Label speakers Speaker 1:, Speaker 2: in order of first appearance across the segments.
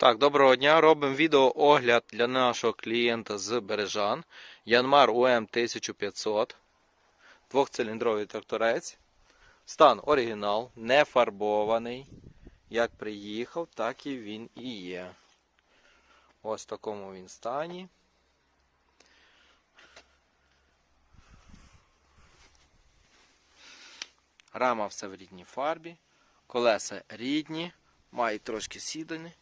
Speaker 1: Так, доброго дня. Робимо відеоогляд для нашого клієнта з Бережан. Янмар УМ 1500. Двохциліндровий тракторець. Стан оригінал, не фарбований. Як приїхав, так і він і є. Ось в такому він стані. Рама все в рідній фарбі. Колеса рідні, мають трошки сідани.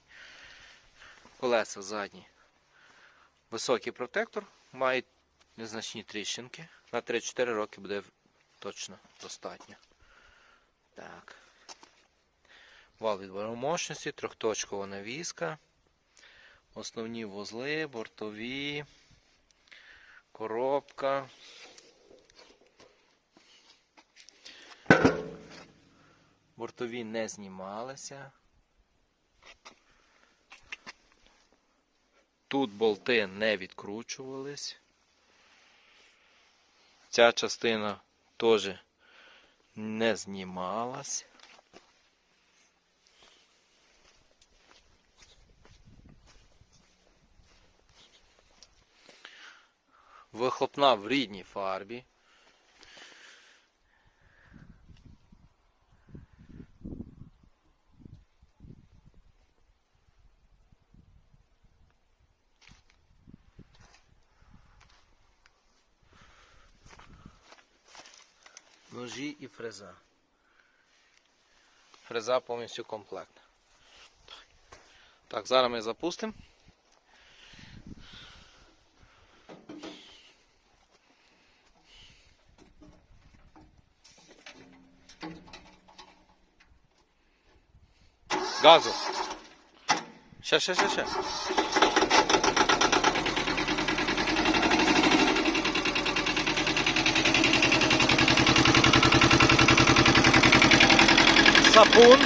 Speaker 1: Колеса задні. Високий протектор, мають незначні тріщинки. На 3-4 роки буде точно достатньо. Так. Вал відбору мощності, трьохточкова навіска. Основні вузли, бортові, коробка. Бортові не знімалися. Тут болти не відкручувались. Ця частина теж не знімалась. Вихлопна в рідній фарбі. Ножі і фреза. Фреза повністю комплектна. Так, зараз ми запустимо. Газу. Ще, ще, ще, ще. sapun